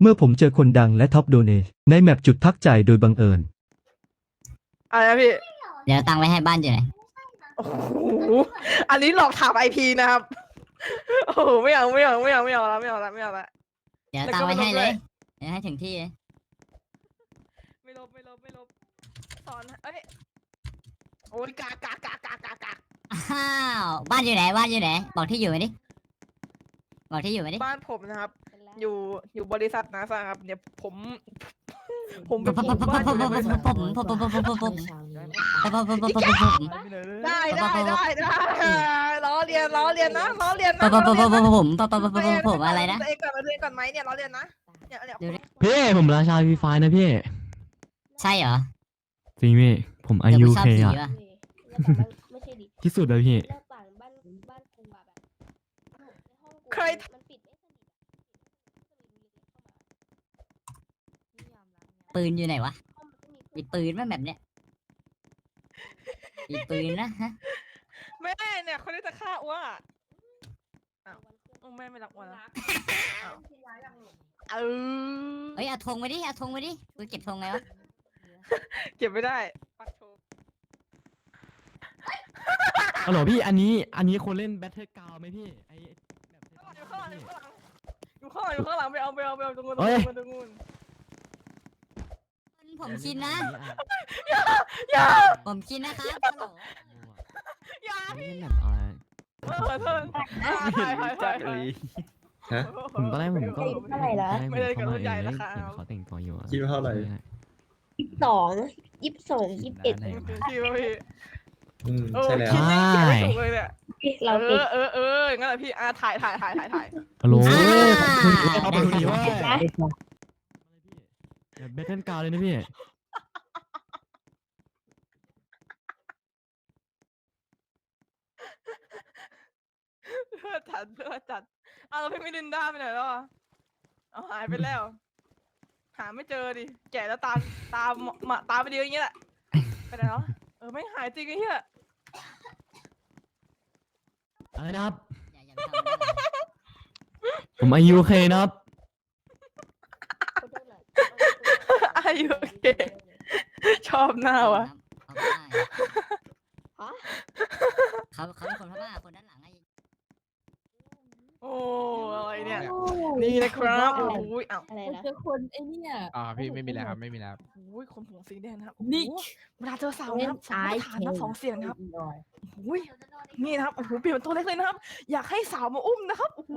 เมื่อผมเจอคนดังและท็อปโดเนในแมปจุดพักใจโดยบังเอิญ อะไรนะพี่เดี๋ยวตังค์ไว้ให้บ้านอยู่ไหนโอ้โหอันนี้หลอกถามไอพีนะครับ โอ้โหไม่เอาไม่เอาไม่เอาไม่เอาแล้วไม่เอาแล้วไม่เอาแล้วเดี๋ยวแล้วตังก็ค์ไว้ให้ไม่ลบเลด้วยยเดี๋ยวให้ถึงที่เลยไม่ลบไม่ลบไม่ลบสอนเอ้ยโอ้ยกากากากากากาอ้าวบ้านอยู่ไหนบ้านอยู่ไหนบอกที่อยู่มาดิบอกที่อยู่มาดิบ้านผมนะครับ อยู่อยู่บริษัทนาซาครับเนี่ยผม ผมเป็นผู้บ้านอยู่ในบริษัทได้ได้ได้ได้ล้อเรียนล้อเรียนนะล้อเรียนนะปะล้ปะอปะเรียนปะนะผมปะปะปะปะผมอะไรนะตัวเองก่อนมาเรียนก่อนไหมเนี่ยล้อเรียนนะเนี่ยเนี่ยดูดิพี่ผมราชาพีไฟนะพี่ใช่เหรอจริงพี่ผมอาเดี๋ยวยุกูชอบเคผีอะว่ะไม่ใช่ดิที่สุดเลยพี่หน้าต่างบ้านบ้านกูอะแบบในห้องกูใครมันปิดไม่สนิทอะ ปืนอยู่ไหนวะห้องมันก็มีมีปืนไหมแบบเนี้ยมีปืนนะฮะแม่เนี่ยคนที่จะฆ่าอ้วอะอ้าวโอ้แม่ไม่รักอ้วนะอ้าวเออเฮ้ยเอาธงมาดิเอาธงมาดิกูเก็บธงไงวะเก็บไม่ได้ปัดโชว์ฮัลโหลพี่อันนี้อันนี้คนเล่นแบทเทิลกาวไหมพี่ไอแบบ อยู่ข้างหลังอยู่ข้างหลังอยู่ข้างหลังไปเอาไปเอาไปเอาตรงนู้นตรงเฮ้ยนู้นตรงนู้น ผมชินนะ อย่าผมชินนะครับฮัลโหลอย่าเล่นแบบอะไรขอโทษถ่ายถ่ายถ่ายถ่ายผมตอนแรกผมก็เท่าไหร่ละไม่ได้กับรุ่นใหญ่นะครับเขาแต่งตัวอยู่อะคิดว่าเท่าไหร่ ยี่สิบสองยี่สิบสองยี่สิบเอ็ดได้พี่ว่าพี่อืม โอ้ใช่แล้ว คิดไม่คิดไม่ถูกเลยเนี่ยเราเอติดอเออเอองั้นแหละพี่อะถ่ายถ่ายถ่ายถ่ายถ่ายฮัลโหล อ่า เอาไปดูดิว่า นะ แบทเทิลกาวเลยนะพี่เลือดจัดเลือดจัดเอาแล้วพี่ไม่ดินด้าไปไหนแล้วอะเอาหายไปแล้ว หาไม่เจอดิแก่แล้วตาตามาตาไปเดียวอย่างเงี้ยแหละไปไหนแล้วเออไม่หายจริงไอ้เหี้ยอะไรนะครับอย่าอย่าไปทำมันได้หรอผมอายุเคนะครับ อายุโอเค ชอบหน้าวะเขาเขาเป็นคนพม่าคนด้านหลังไอ้ โอ้อะไรเนี่ย นี่นะครับโอ้ยอ้าวอะไรนะคือคนไอ้เนี่ยอ่าพี่ไม่มีแล้วครับไม่มีแล้วครับโอ้ยคนผมสีแดงนะครับนี่โอ้โหเวลาเจอสาวนะครับสองมาตรฐานนะสองเสียงนะครับโอ้ยนี่นะครับโอ้โหเปลี่ยนเป็นตัวเล็กเลยนะครับ อยากให้สาวมาอุ้มนะครับโอ้โห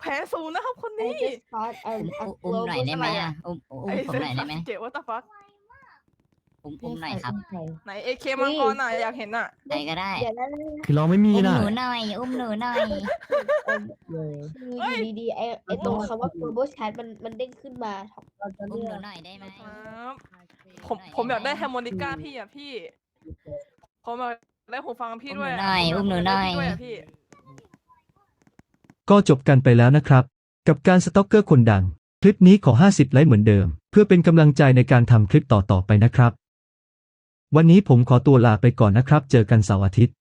แผลสูงนะครับคนไอ้นี้ just thought an อุ้มอุ้มหน่อยได้ไหมอะอุ้มอุ้มผมหน่อยได้ไหมเจ๋วว่าตาฟัก อุ้มอุ้มหน่อยครับ ไหนเอเคมังกรน่ะอยากเห็นน่ะใครก็ได้ เดี๋ยวนั้นคือเราไม่มีอุ้มนะหนูหน่อยอุ้มหนูหน่อยคือยู่ดีๆไอไอตรงคำว่า global chat มันมันเด้งขึ้นมาเราจะอุ้มเลืหนูกหน่อยได้ไหมครับผมผมอยากได้แฮร์โมนิก้าพี่อะพี่ ผมอยากได้หูฟังพี่ด้วยะอุ้มหนูหน่อยก็จบกันไปแล้วนะครับ กับการสต็อกเกอร์คนดัง คลิปนี้ขอ 50 ไลค์เหมือนเดิม เพื่อเป็นกำลังใจในการทำคลิปต่อๆไปนะครับ วันนี้ผมขอตัวลาไปก่อนนะครับ เจอกันเสาร์อาทิตย์